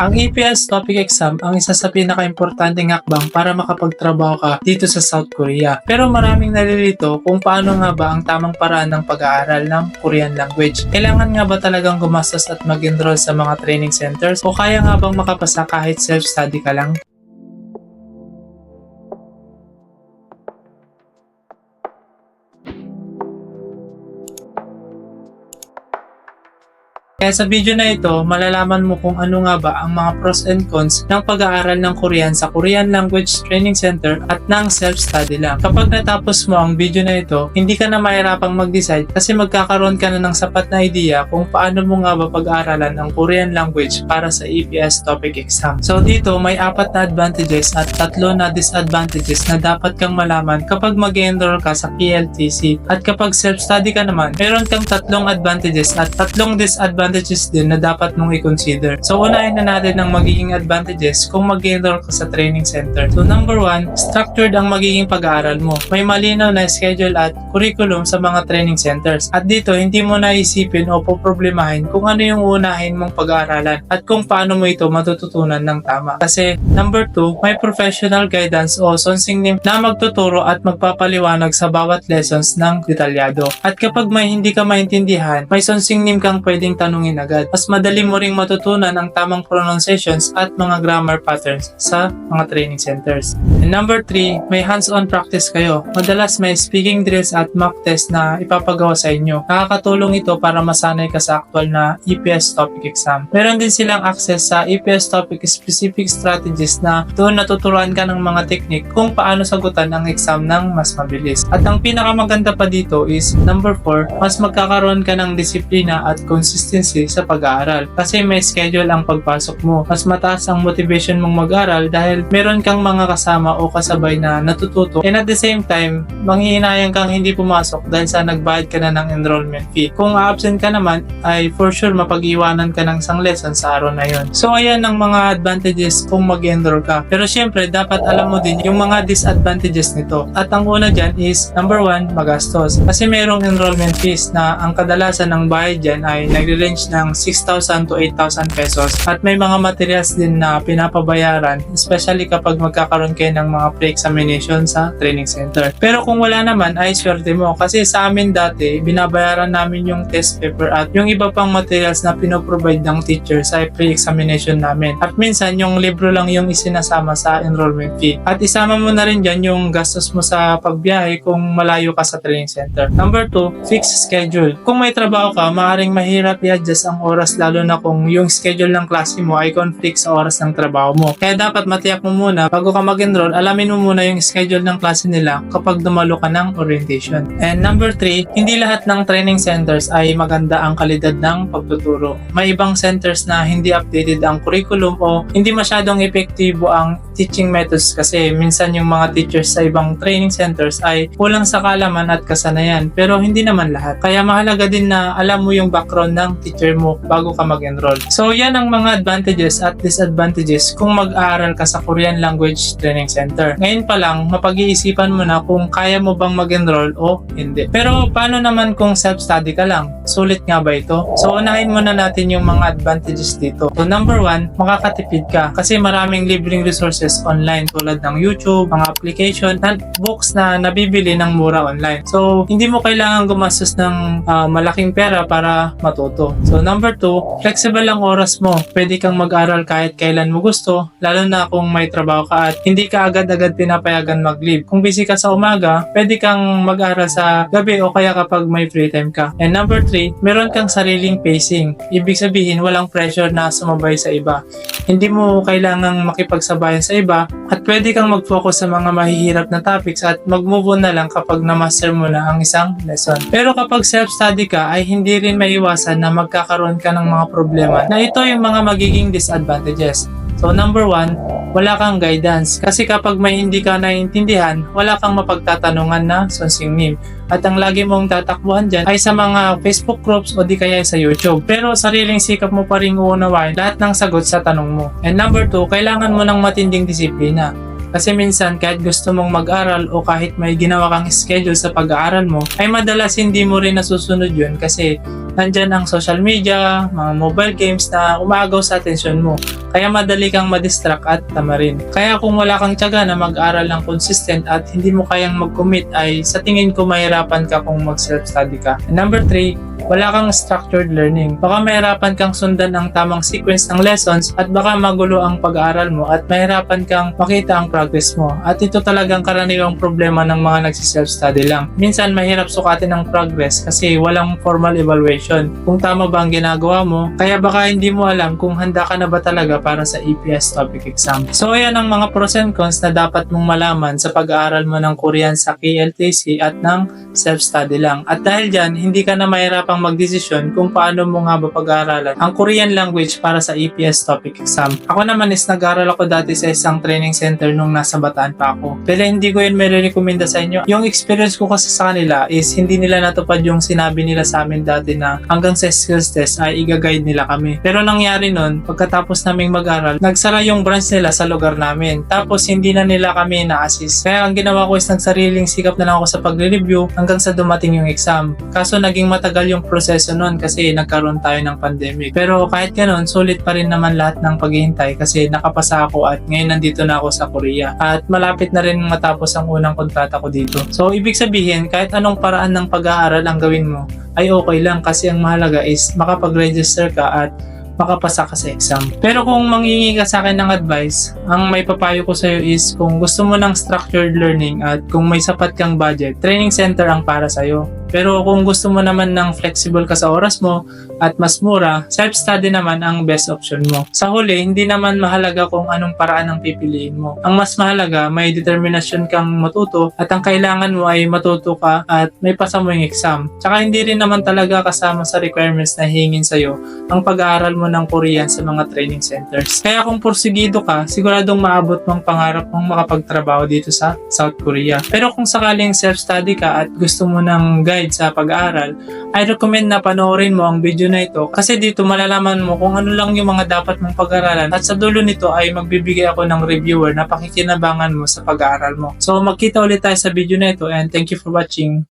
Ang EPS topic exam ang isa sa pinaka-importanteng hakbang para makapagtrabaho ka dito sa South Korea. Pero maraming nalilito kung paano nga ba ang tamang paraan ng pag-aaral ng Korean language. Kailangan nga ba talagang gumastos at mag-enroll sa mga training centers o kaya nga bang makapasa kahit self-study ka lang? Kaya sa video na ito, malalaman mo kung ano nga ba ang mga pros and cons ng pag-aaral ng Korean sa Korean Language Training Center at ng self-study lang. Kapag natapos mo ang video na ito, hindi ka na mahirapang mag-decide kasi magkakaroon ka na ng sapat na idea kung paano mo nga ba pag-aaralan ang Korean language para sa EPS topic exam. So dito, may apat na advantages at tatlo na disadvantages na dapat kang malaman kapag mag-enroll ka sa PLTC. At kapag self-study ka naman, meron kang tatlong advantages at tatlong disadvantages din na dapat mong i-consider. So unahin na natin ang magiging advantages kung mag-enroll ka sa training center. So number one, structured ang magiging pag-aaral mo. May malinaw na schedule at curriculum sa mga training centers. At dito, hindi mo naisipin o poproblemahin kung ano yung unahin mong pag-aaralan at kung paano mo ito matututunan ng tama. Kasi number two, may professional guidance o sonsing na magtuturo at magpapaliwanag sa bawat lessons ng detalyado. At kapag may hindi ka maintindihan, may sonsing kang pwedeng tanungin agad. Mas madali mo ring matutunan ang tamang pronunciations at mga grammar patterns sa mga training centers. And number three, may hands-on practice kayo. Madalas may speaking drills at mock test na ipapagawa sa inyo. Nakakatulong ito para masanay ka sa actual na EPS topic exam. Meron din silang access sa EPS topic specific strategies na doon natuturuan ka ng mga technique kung paano sagutan ang exam ng mas mabilis. At ang pinakamaganda pa dito is number 4, mas magkakaroon ka ng disiplina at consistency sa pag-aaral. Kasi may schedule ang pagpasok mo. Mas mataas ang motivation mong mag-aral dahil meron kang mga kasama o kasabay na natututo. And at the same time, manghihinayang kang hindi pumasok dahil sa nagbayad ka na ng enrollment fee. Kung absent ka naman, ay for sure mapag-iwanan ka ng isang lesson sa araw na yon. So ayan ang mga advantages kung mag-enroll ka. Pero syempre, dapat alam mo din yung mga disadvantages nito. At ang una dyan is, number one, magastos. Kasi merong enrollment fees na ang kadalasan ng bayad dyan ay nagre-range ng 6,000 to 8,000 pesos. At may mga materials din na pinapabayaran, especially kapag magkakaroon kayo ng mga pre-examination sa training center. Pero kung wala naman, ay swerte mo. Kasi sa amin dati, binabayaran namin yung test paper at yung iba pang materials na pinoprovide ng teacher sa pre-examination namin. At minsan, yung libro lang yung isinasama sa enrollment fee. At isama mo na rin dyan yung gastos mo sa pagbiyahe kung malayo ka sa training center. Number two, fixed schedule. Kung may trabaho ka, maaaring mahirap i-adjust ang oras lalo na kung yung schedule ng klase mo ay conflict sa oras ng trabaho mo. Kaya dapat matiyak mo muna bago ka mag-enroll, alamin mo muna yung schedule ng klase nila kapag dumalo ka ng orientation. And number three, hindi lahat ng training centers ay maganda ang kalidad ng pagtuturo. May ibang centers na hindi updated ang curriculum o hindi masyadong epektibo ang teaching methods kasi minsan yung mga teachers sa ibang training centers ay kulang sa kalaman at kasanayan pero hindi naman lahat. Kaya mahalaga din na alam mo yung background ng teacher mo bago ka mag-enroll. So yan ang mga advantages at disadvantages kung mag-aaral ka sa Korean Language Training Center. Ngayon pa lang, mapag-iisipan mo na kung kaya mo bang mag-enroll o hindi. Pero paano naman kung self-study ka lang? Sulit nga ba ito? So unahin muna natin yung mga advantages dito. So number one, makakatipid ka kasi maraming libreng resources online tulad ng YouTube, mga application, at books na nabibili ng mura online. So hindi mo kailangan gumastos ng ah, malaking pera para matuto. So number two, flexible ang oras mo. Pwede kang mag-aral kahit kailan mo gusto, lalo na kung may trabaho ka at hindi ka agad-agad pinapayagan mag-leave. Kung busy ka sa umaga, pwede kang mag-aral sa gabi o kaya kapag may free time ka. And number three, meron kang sariling pacing. Ibig sabihin, walang pressure na sumabay sa iba. Hindi mo kailangang makipagsabayan sa iba at pwede kang mag-focus sa mga mahihirap na topics at mag-move on na lang kapag na-master mo na ang isang lesson. Pero kapag self-study ka ay hindi rin maiwasan na magkakaroon ka ng mga problema na ito yung mga magiging disadvantages. So number one, wala kang guidance. Kasi kapag may hindi ka naiintindihan, wala kang mapagtatanungan na sonsing meme. At ang lagi mong tatakbuhan dyan ay sa mga Facebook groups o di kaya sa YouTube. Pero sariling sikap mo pa rin uunawain lahat ng sagot sa tanong mo. And number two, kailangan mo ng matinding disiplina. Kasi minsan kahit gusto mong mag-aral o kahit may ginawa kang schedule sa pag-aaral mo, ay madalas hindi mo rin nasusunod yun kasi nandyan ang social media, mga mobile games na umaagaw sa atensyon mo. Kaya madali kang madistract at tamarin. Kaya kung wala kang tiyaga na mag-aral ng consistent at hindi mo kayang mag-commit ay sa tingin ko mahirapan ka kung mag-self-study ka. And number 3, wala kang structured learning. Baka mahirapan kang sundan ang tamang sequence ng lessons at baka magulo ang pag-aaral mo at mahirapan kang makita ang progress mo. At ito talagang karaniwang problema ng mga nagsi-self-study lang. Minsan mahirap sukatin ang progress kasi walang formal evaluation kung tama ba ang ginagawa mo. Kaya baka hindi mo alam kung handa ka na ba talaga para sa EPS topic exam. So ayan ang mga pros and cons na dapat mong malaman sa pag-aaral mo ng Korean sa KLTC at ng self-study lang. At dahil dyan, hindi ka na mahirapang magdesisyon kung paano mo nga ba pag-aaralan ang Korean language para sa EPS topic exam. Ako naman is nag-aral ako dati sa isang training center nung nasa Bataan pa ako. Pero hindi ko yun may rekomenda sa inyo. Yung experience ko kasi sa kanila is hindi nila natupad yung sinabi nila sa amin dati na hanggang sa skills test ay i-guide nila kami. Pero nangyari nun, pagkatapos naming mag-aral, nagsara yung branch nila sa lugar namin. Tapos hindi na nila kami na-assist. Kaya ang ginawa ko is nagsariling sikap na lang ako sa pagre-review hanggang sa dumating yung exam. Kaso naging matagal yung proseso nun kasi nagkaroon tayo ng pandemic. Pero kahit ganun, sulit pa rin naman lahat ng paghihintay kasi nakapasa ako at ngayon nandito na ako sa Korea. At malapit na rin matapos ang unang kontrata ko dito. So ibig sabihin, kahit anong paraan ng pag-aaral ang gawin mo, ay okay lang kasi ang mahalaga is makapag-register ka at makapasa ka sa exam. Pero kung mangingi ka sa akin ng advice, ang may papayo ko sa iyo is kung gusto mo ng structured learning at kung may sapat kang budget, training center ang para sa iyo. Pero kung gusto mo naman ng flexible ka sa oras mo at mas mura, self-study naman ang best option mo. Sa huli, hindi naman mahalaga kung anong paraan ang pipiliin mo. Ang mas mahalaga, may determinasyon kang matuto at ang kailangan mo ay matuto ka at may pasa mo yung exam. Tsaka hindi rin naman talaga kasama sa requirements na hingin sa'yo ang pag-aaral mo ng Korean sa mga training centers. Kaya kung porsigido ka, siguradong maabot mong pangarap mong makapagtrabaho dito sa South Korea. Pero kung sakaling self-study ka at gusto mo ng guide sa pag-aaral, I recommend na panoorin mo ang video na ito kasi dito malalaman mo kung ano lang yung mga dapat mong pag-aralan at sa dulo nito ay magbibigay ako ng reviewer na pakikinabangan mo sa pag-aaral mo. So magkita ulit tayo sa video na ito and thank you for watching.